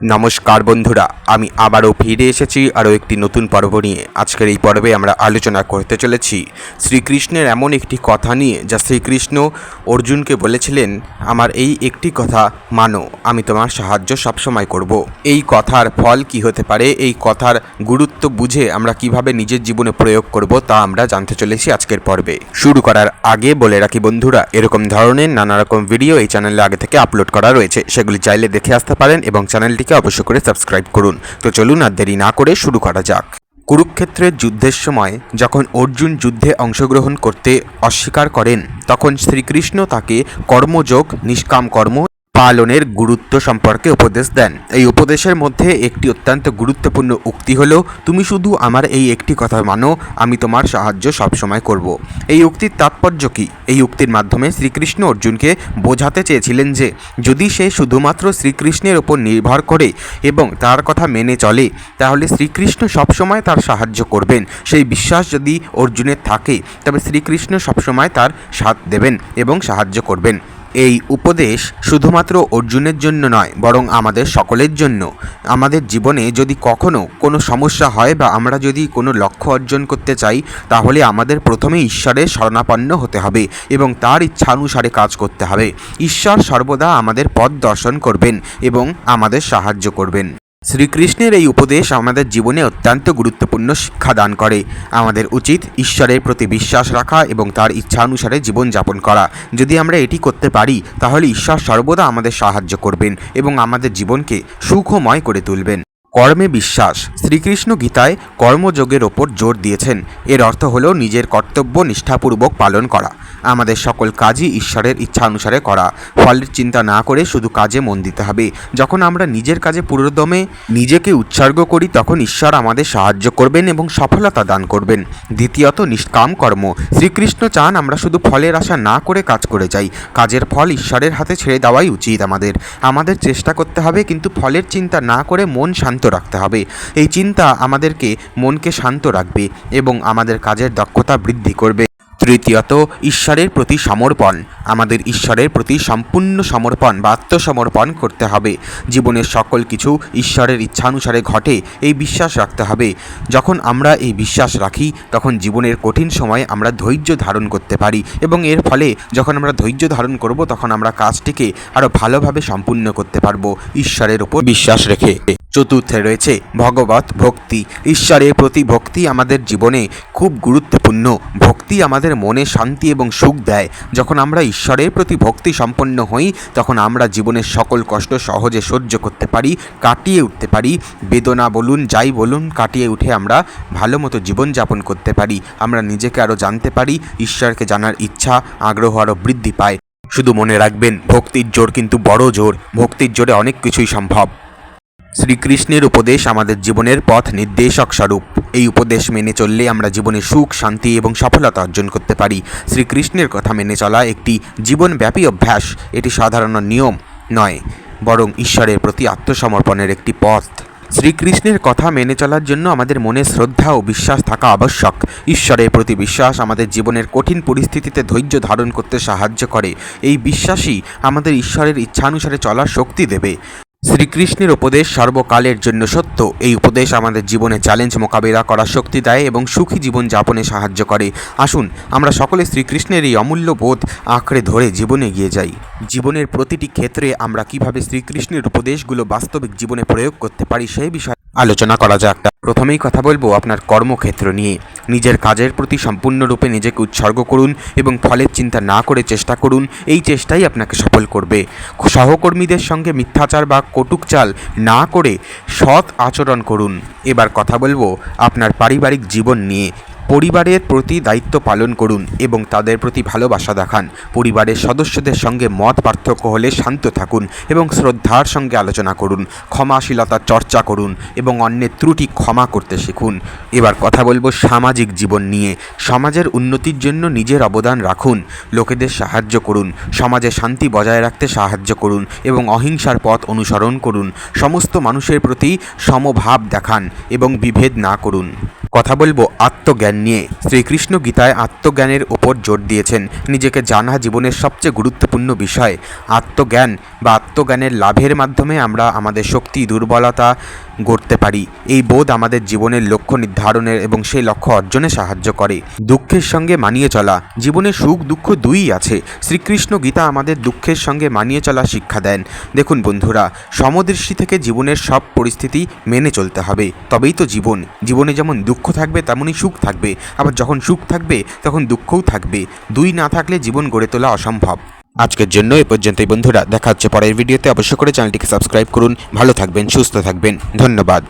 নমস্কার বন্ধুরা, আমি আবারও ফিরে এসেছি আরও একটি নতুন পর্ব নিয়ে। আজকের এই পর্বে আমরা আলোচনা করতে চলেছি শ্রীকৃষ্ণের এমন একটি কথা নিয়ে, যা শ্রীকৃষ্ণ অর্জুনকে বলেছিলেন, আমার এই একটি কথা মানো, আমি তোমার সাহায্য সবসময় করব। এই কথার ফল কি হতে পারে? এই কথার গুরুত্ব বুঝে আমরা কীভাবে নিজের জীবনে প্রয়োগ করব, তা আমরা জানতে চলেছি আজকের পর্বে। শুরু করার আগে বলে রাখি বন্ধুরা, এরকম ধরনের নানা রকম ভিডিও এই চ্যানেলে আগে থেকে আপলোড করা রয়েছে। সেগুলি চাইলে দেখে আসতে পারেন এবং চ্যানেলটিকে অবশ্য করে সাবস্ক্রাইব করুন। তো চলুন আর দেরি না করে শুরু করা যাক। কুরুক্ষেত্রের যুদ্ধের সময় যখন অর্জুন যুদ্ধে অংশগ্রহণ করতে অস্বীকার করেন, তখন শ্রীকৃষ্ণ তাকে কর্মযোগ, নিষ্কাম কর্ম পালনের গুরুত্ব সম্পর্কে উপদেশ দেন। এই উপদেশের মধ্যে একটি অত্যন্ত গুরুত্বপূর্ণ উক্তি হলো, তুমি শুধু আমার এই একটি কথা মানো, আমি তোমার সাহায্য সবসময় করব। এই উক্তির তাৎপর্য কী? এই উক্তির মাধ্যমে শ্রীকৃষ্ণ অর্জুনকে বোঝাতে চেয়েছিলেন যে, যদি সে শুধুমাত্র শ্রীকৃষ্ণের ওপর নির্ভর করে এবং তার কথা মেনে চলে, তাহলে শ্রীকৃষ্ণ সবসময় তার সাহায্য করবেন। সেই বিশ্বাস যদি অর্জুনের থাকে, তবে শ্রীকৃষ্ণ সবসময় তার সাথ দেবেন এবং সাহায্য করবেন। এই উপদেশ শুধুমাত্র অর্জুনের জন্য নয়, বরং আমাদের সকলের জন্য। আমাদের জীবনে যদি কখনও কোনো সমস্যা হয় বা আমরা যদি কোনো লক্ষ্য অর্জন করতে চাই, তাহলে আমাদের প্রথমে ঈশ্বরের শরণাপন্ন হতে হবে এবং তার ইচ্ছা অনুসারে কাজ করতে হবে। ঈশ্বর সর্বদা আমাদের পথ দর্শন করবেন এবং আমাদের সাহায্য করবেন। শ্রীকৃষ্ণের এই উপদেশ আমাদের জীবনে অত্যন্ত গুরুত্বপূর্ণ শিক্ষা দান করে। আমাদের উচিত ঈশ্বরের প্রতি বিশ্বাস রাখা এবং তার ইচ্ছা অনুসারে জীবনযাপন করা। যদি আমরা এটি করতে পারি, তাহলে ঈশ্বর সর্বদা আমাদের সাহায্য করবেন এবং আমাদের জীবনকে সুখময় করে তুলবেন। কর্মে বিশ্বাস। শ্রীকৃষ্ণ গীতায় কর্মযোগের ওপর জোর দিয়েছেন। এর অর্থ হলো নিজের কর্তব্য নিষ্ঠাপূর্বক পালন করা। আমাদের সকল কাজই ঈশ্বরের ইচ্ছা অনুসারে করা। ফলের চিন্তা না করে শুধু কাজে মন দিতে হবে। যখন আমরা নিজের কাজে পুরোদমে নিজেকে উৎসর্গ করি, তখন ঈশ্বর আমাদের সাহায্য করবেন এবং সফলতা দান করবেন। দ্বিতীয়ত, নিষ্কাম কর্ম। শ্রীকৃষ্ণ চান আমরা শুধু ফলের আশা না করে কাজ করে যাই। কাজের ফল ঈশ্বরের হাতে ছেড়ে দেওয়াই উচিত আমাদের। আমাদের চেষ্টা করতে হবে, কিন্তু ফলের চিন্তা না করে মন শান্ত রাখতে হবে। এই চিন্তা আমাদেরকে মনকে শান্ত রাখবে এবং আমাদের কাজের দক্ষতা বৃদ্ধি করবে। তৃতীয়ত, ঈশ্বরের প্রতি সমর্পণ। আমাদের ঈশ্বরের প্রতি সম্পূর্ণ সমর্পণ বা আত্মসমর্পণ করতে হবে। জীবনের সকল কিছু ঈশ্বরের ইচ্ছানুসারে ঘটে, এই বিশ্বাস রাখতে হবে। যখন আমরা এই বিশ্বাস রাখি, তখন জীবনের কঠিন সময়ে আমরা ধৈর্য ধারণ করতে পারি এবং এর ফলে যখন আমরা ধৈর্য ধারণ করব, তখন আমরা কাজটিকে আরও ভালোভাবে সম্পূর্ণ করতে পারব। ঈশ্বরের উপর বিশ্বাস রেখে। চতুর্থে রয়েছে ভগবত ভক্তি। ঈশ্বরের প্রতি ভক্তি আমাদের জীবনে খুব গুরুত্বপূর্ণ। ভক্তি আমাদের মনে শান্তি এবং সুখ দেয়। যখন আমরা ঈশ্বরের প্রতি ভক্তি সম্পন্ন হই, তখন আমরা জীবনের সকল কষ্ট সহজে সহ্য করতে পারি, কাটিয়ে উঠতে পারি। বেদনা বলুন, যাই বলুন, কাটিয়ে উঠে আমরা ভালো মতো জীবনযাপন করতে পারি। আমরা নিজেকে আরও জানতে পারি, ঈশ্বরকে জানার ইচ্ছা, আগ্রহ আরও বৃদ্ধি পায়। শুধু মনে রাখবেন, ভক্তির জোর কিন্তু বড় জোর। ভক্তির জোরে অনেক কিছুই সম্ভব। শ্রীকৃষ্ণের উপদেশ আমাদের জীবনের পথ নির্দেশক স্বরূপ। এই উপদেশ মেনে চললে আমরা জীবনে সুখ, শান্তি এবং সফলতা অর্জন করতে পারি। শ্রীকৃষ্ণের কথা মেনে চলা একটি জীবনব্যাপী অভ্যাস, এটি সাধারণ নিয়ম নয়, বরং ঈশ্বরের প্রতি আত্মসমর্পণের একটি পথ। শ্রীকৃষ্ণের কথা মেনে চলার জন্য আমাদের মনে শ্রদ্ধা ও বিশ্বাস থাকা আবশ্যক। ঈশ্বরের প্রতি বিশ্বাস আমাদের জীবনের কঠিন পরিস্থিতিতে ধৈর্য ধারণ করতে সাহায্য করে। এই বিশ্বাসই আমাদের ঈশ্বরের ইচ্ছানুসারে চলার শক্তি দেবে। শ্রীকৃষ্ণের উপদেশ সর্বকালের জন্য সত্য। এই উপদেশ আমাদের জীবনে চ্যালেঞ্জ মোকাবিলা করার শক্তি দেয় এবং সুখী জীবন যাপনে সাহায্য করে। আসুন, আমরা সকলে শ্রীকৃষ্ণের এই অমূল্য বোধ আঁকড়ে ধরে জীবনে এগিয়ে যাই। জীবনের প্রতিটি ক্ষেত্রে আমরা কীভাবে শ্রীকৃষ্ণের উপদেশগুলো বাস্তবিক জীবনে প্রয়োগ করতে পারি সেই বিষয়ে আলোচনা করা যাক। প্রথমেই কথা বলব আপনার কর্মক্ষেত্র নিয়ে। নিজের কাজের প্রতি সম্পূর্ণরূপে নিজেকে উৎসর্গ করুন এবং ফলের চিন্তা না করে চেষ্টা করুন, এই চেষ্টাই আপনাকে সফল করবে। সহকর্মীদের সঙ্গে মিথ্যাচার বা কটুকচাল না করে সৎ আচরণ করুন। এবার কথা বলব আপনার পারিবারিক জীবন নিয়ে। পরিবারের প্রতি দায়িত্ব পালন করুন এবং তাদের প্রতি ভালোবাসা দেখান। পরিবারের সদস্যদের সঙ্গে মত পার্থক্য হলে শান্ত থাকুন এবং শ্রদ্ধার সঙ্গে আলোচনা করুন, ক্ষমাশীলতার চর্চা করুন এবং অন্যের ত্রুটি ক্ষমা করতে শিখুন। এবার কথা বলব সামাজিক জীবন নিয়ে। সমাজের উন্নতির জন্য নিজের অবদান রাখুন, লোকেদের সাহায্য করুন, সমাজে শান্তি বজায় রাখতে সাহায্য করুন এবং অহিংসার পথ অনুসরণ করুন। সমস্ত মানুষের প্রতি সমভাব দেখান এবং বিভেদ না করুন। কথা বলব আত্মজ্ঞান আত্মজ্ঞান নিয়ে শ্রীকৃষ্ণ গীতায় আত্মজ্ঞানের ওপর জোর দিয়েছেন। নিজেকে জানা জীবনের সবচেয়ে গুরুত্বপূর্ণ বিষয়। আত্মজ্ঞান বা আত্মজ্ঞানের লাভের মাধ্যমে আমরা আমাদের শক্তি, দুর্বলতা গড়তে পারি। এই বোধ আমাদের জীবনের লক্ষ্য নির্ধারণের এবং সেই লক্ষ্য অর্জনে সাহায্য করে। দুঃখের সঙ্গে মানিয়ে চলা, জীবনে সুখ দুঃখ দুইই আছে। শ্রীকৃষ্ণ গীতা আমাদের দুঃখের সঙ্গে মানিয়ে চলা শিক্ষা দেন। দেখুন বন্ধুরা, সমদৃষ্টি থেকে জীবনের সব পরিস্থিতি মেনে চলতে হবে। তবেই তো জীবন। জীবনে যেমন দুঃখ থাকবে, তেমনই সুখ থাকবে। আবার যখন সুখ থাকবে, তখন দুঃখও থাকবে। দুই না থাকলে জীবন গড়ে তোলা অসম্ভব। আজকের জন্য এ পর্যন্তই বন্ধুরা, দেখা হচ্ছে পরের ভিডিওতে। অবশ্যই করে চ্যানেলটিকে সাবস্ক্রাইব করুন। ভালো থাকবেন, সুস্থ থাকবেন। ধন্যবাদ।